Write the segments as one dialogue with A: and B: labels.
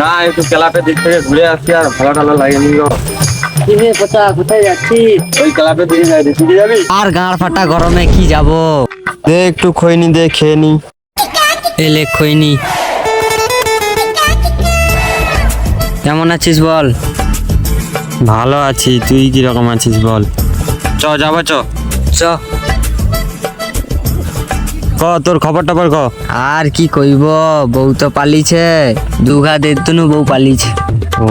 A: না একটু ক্লাবের দিক থেকে ঘুরে আসছি আর ভালো টালো লাগেনি
B: কোথায় যাচ্ছিস?
A: ওই ক্লাবের দিকে যাই তুই যাবি?
B: আর গাঁড় ফাটা গরমে কি যাব?
A: দে একটু খৈনি দে খেয়ে নি।
B: এলে খইনি কেমন আছিস বল?
A: ভালো আছি তুই কি রকম আছিস বল? চ যাব চ।
B: চ।
A: ক তোর খবর টবর ক।
B: আর কি কইব বউ তো পালিছে দুঘা দেতুনু বউ পালিছে।
A: ও।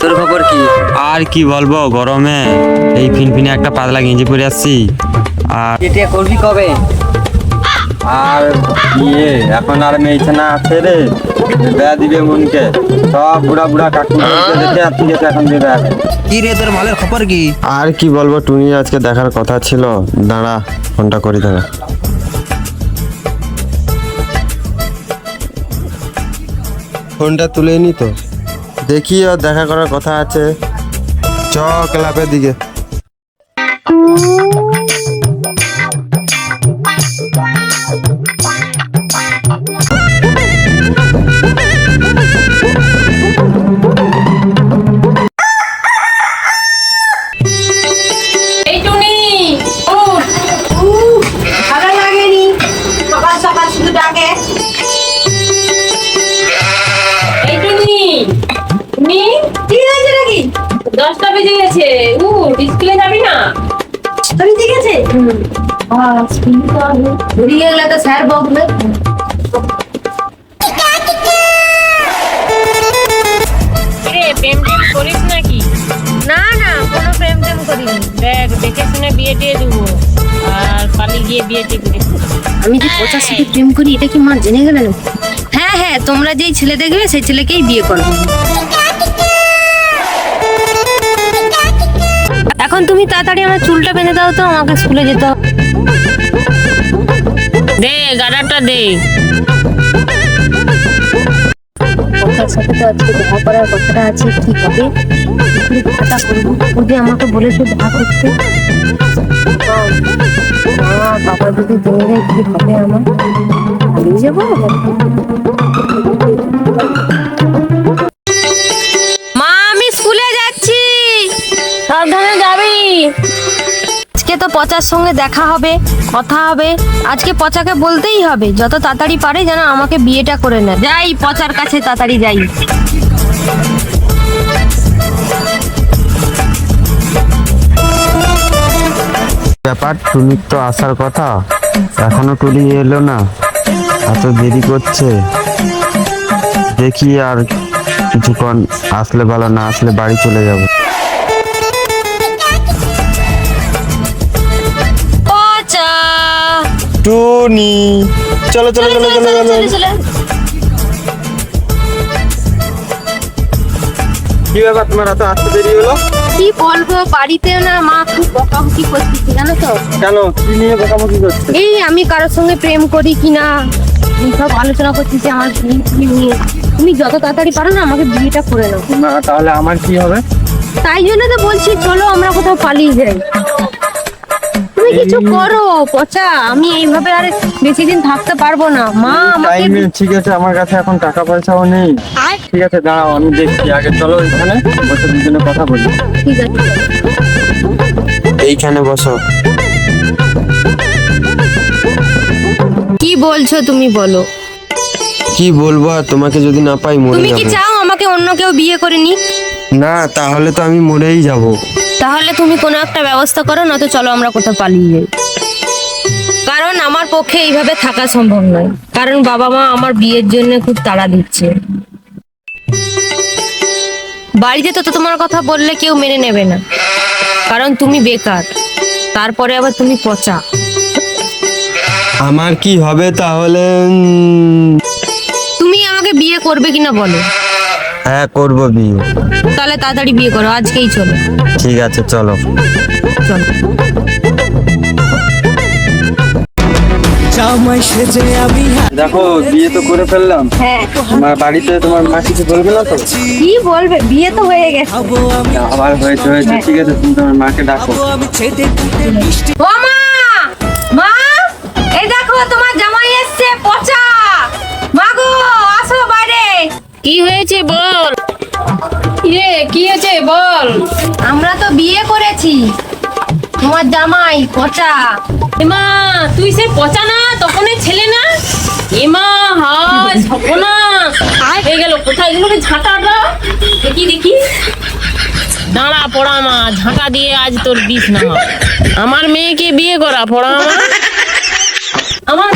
B: তোর খবর কি?
A: আর কি বলব গরমে এই ফিনফিনে একটা পাতলা গেঞ্জি পরে আসছি। আর
B: এটা করবি কবে?
A: আর ইয়ে এখন আর মেয়েছে না আছে রে। বেয়া দিবে মনকে। সব বুড়া বুড়া কাকু দেখে আর ঠিক আছে এখন দেয়া
B: কি রে তোর মালের খবর কি?
A: আর কি বলব টুনি আজকে দেখার কথা ছিল। দাঁড়া ফোনটা করি দাঁড়া ফোনটা তুলে নি তো। দেখি ও দেখা করার কথা আছে। চ ক্লাবের দিকে।
C: গেছে যাবি না? স্কুলে ঠিক আছে? ঘুরিয়ে গেলে তো স্যার বকবে।
D: প্রেম টেম করিস নাকি? না না কোনো প্রেম টেম করিনি। দেখ দেখে শুনে বিয়ে দিয়ে দেবো। আর পালিয়ে গিয়ে করিস
E: আমি যে প্রেম করি এটা কি মা জেনে গেলেন? হ্যাঁ হ্যাঁ তোমরা যেই ছেলে দেখবে সেই ছেলেকেই বিয়ে করবে। এখন তুমি তাড়াতাড়ি আমার চুলটা বেঁধে দাও তো আমাকে স্কুলে যেতে হবে।
D: দে গাডারটা দে।
E: কথার সাথে তো আজকে দেখা করার কথাটা আছে কি হবে? কথাটা করব যদি আমাকে বলেছে দেখা করতে। বাবা যদি জেনে যায় কি হবে আমার? হারিয়ে যাব? পচার সঙ্গে দেখা হবে, কথা হবে। আজকে পচাকে বলতেই হবে, যত তাড়াতাড়ি পারে যেন আমাকে বিয়েটা করে নেয়। যাই, পচার কাছে তাড়াতাড়ি যাই।
A: ব্যাপার টুনির তো আসার কথা। এখনও টুনি এলো না। এত দেরি করছে। দেখি আর কিছুক্ষণ আসলে ভালো না আসলে বাড়ি চলে যাব। টুনি চলো চলো চলো চলো চলো। কি ব্যাপার তোমার এত আসতে দেরি হলো?
E: কি বলব বাড়িতে না মা খুব বকাবকি করতেছে জানো তো?
A: কেন? কি নিয়ে বকাবকি করছে?
E: এই আমি কারোর সঙ্গে প্রেম করি কিনা সব আলোচনা করতেছি আমার নিয়ে। তুমি যত তাড়াতাড়ি পারো না আমাকে বিয়েটা করে নাও।
A: না তাহলে আমার কি হবে?
E: তাই জন্য তো বলছি চলো আমরা কোথাও পালিয়ে যাই। তুমি কিছু করো পচা। আমি এইভাবে আর বেশি দিন থাকতে পারব না। মা আমাকে
A: টাইমে ঠিক আছে আমার কাছে এখন টাকা পয়সাও নেই। ঠিক আছে দাঁড়াও আমি দেখছি। আগে চলো এখানে বসে দুজনে কথা বলি।
E: ঠিক আছে।
A: এইখানে বসো।
E: কি বলছো তুমি বলো।
A: কি বলব আর তোমাকে যদি না পাই মরে
E: তুমি কি
A: যাব।
E: চাও আমাকে অন্য কেউ বিয়ে করে নি
A: না তাহলে তো আমি মরেই যাব।
E: তাহলে তুমি কোনো একটা ব্যবস্থা করো নয়তো চলো আমরা কোথাও পালিয়ে যাই। কারণ আমার পক্ষে এইভাবে থাকা সম্ভব নয়। কারণ বাবা মা আমার বিয়ের জন্য খুব তাড়া দিচ্ছে। বাড়িতে তো তো তোমার কথা বললে কেউ মেনে নেবে না। কারণ তুমি বেকার তারপরে আবার তুমি পচা।
A: আমার কি হবে তাহলে?
E: তুমি আমাকে বিয়ে করবে কিনা বলো?
A: হ্যাঁ করব বিয়ে।
E: তাহলে তাড়াতাড়ি বিয়ে করো আজকেই চলো।
A: ঠিক আছে চলো। দেখো বিয়ে তো করে ফেললাম।
E: হ্যাঁ।
A: তোমার বাড়িতে তোমার মা কিছু বলবে না তো?
E: কি বলবে? বিয়ে তো হয়ে গেছে।
A: আবার হয়েছে হয়েছে ঠিক আছে তুমি তোমার মাকে ডাকো।
D: বল।
E: আমরা তো বিয়ে করেছি। তোমার জামাই পচা।
D: এমা তুই সে পচা না তখনই ছেলে না? এমা হায় সপনা হয়ে গেল কোথায়? এগুলোকে ঝাঁটাটা দেখি দেখি।
F: দাঁড়া পড়া মা ঝাঁটা দিয়ে আজ তোর বিষ নামা। আমার মেয়েকে বিয়ে করা পড়া মা
D: আমার